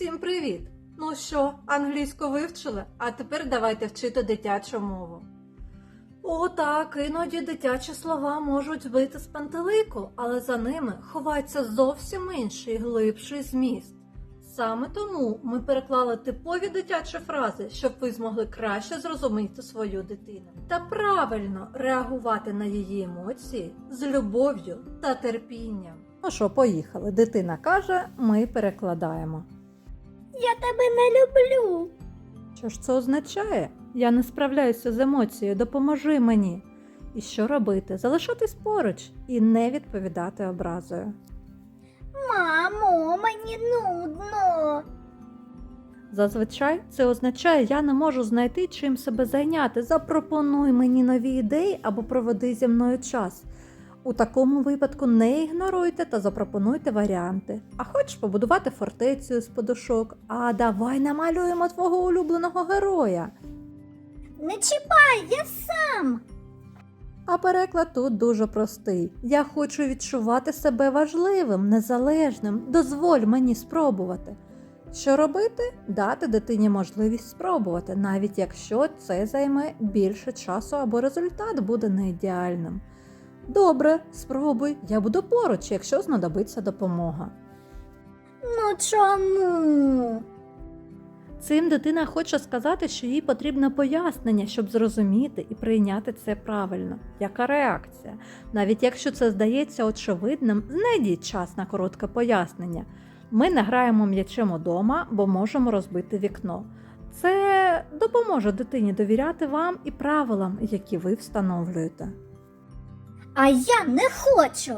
Всім привіт! Ну що, англійську вивчили? А тепер давайте вчити дитячу мову. О, так, іноді дитячі слова можуть збити з пантелику, але за ними ховається зовсім інший глибший зміст. Саме тому ми переклали типові дитячі фрази, щоб ви змогли краще зрозуміти свою дитину та правильно реагувати на її емоції з любов'ю та терпінням. Ну що, поїхали. Дитина каже, ми перекладаємо. Я тебе не люблю. Що ж це означає? Я не справляюся з емоцією, допоможи мені. І що робити? Залишатись поруч і не відповідати образою. Мамо, мені нудно. Зазвичай це означає, я не можу знайти чим себе зайняти. Запропонуй мені нові ідеї або проведи зі мною час. У такому випадку не ігноруйте та запропонуйте варіанти. А хочеш побудувати фортецю з подушок? А давай намалюємо твого улюбленого героя. Не чіпай, я сам. А переклад тут дуже простий. Я хочу відчувати себе важливим, незалежним. Дозволь мені спробувати. Що робити? Дати дитині можливість спробувати, навіть якщо це займе більше часу або результат буде не ідеальним. Добре, спробуй, я буду поруч, якщо знадобиться допомога. Ну чому? Цим дитина хоче сказати, що їй потрібне пояснення, щоб зрозуміти і прийняти це правильно. Яка реакція? Навіть якщо це здається очевидним, знайдіть час на коротке пояснення. Ми не граємо м'ячем удома, бо можемо розбити вікно. Це допоможе дитині довіряти вам і правилам, які ви встановлюєте. А я не хочу.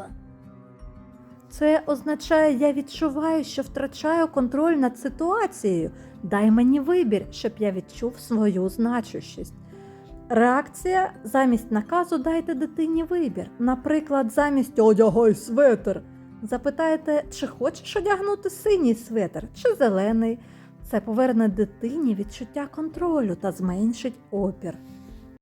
Це означає, я відчуваю, що втрачаю контроль над ситуацією. Дай мені вибір, щоб я відчув свою значущість. Реакція замість наказу дайте дитині вибір. Наприклад, замість одягай светр. Запитайте, чи хочеш одягнути синій светр чи зелений. Це поверне дитині відчуття контролю та зменшить опір.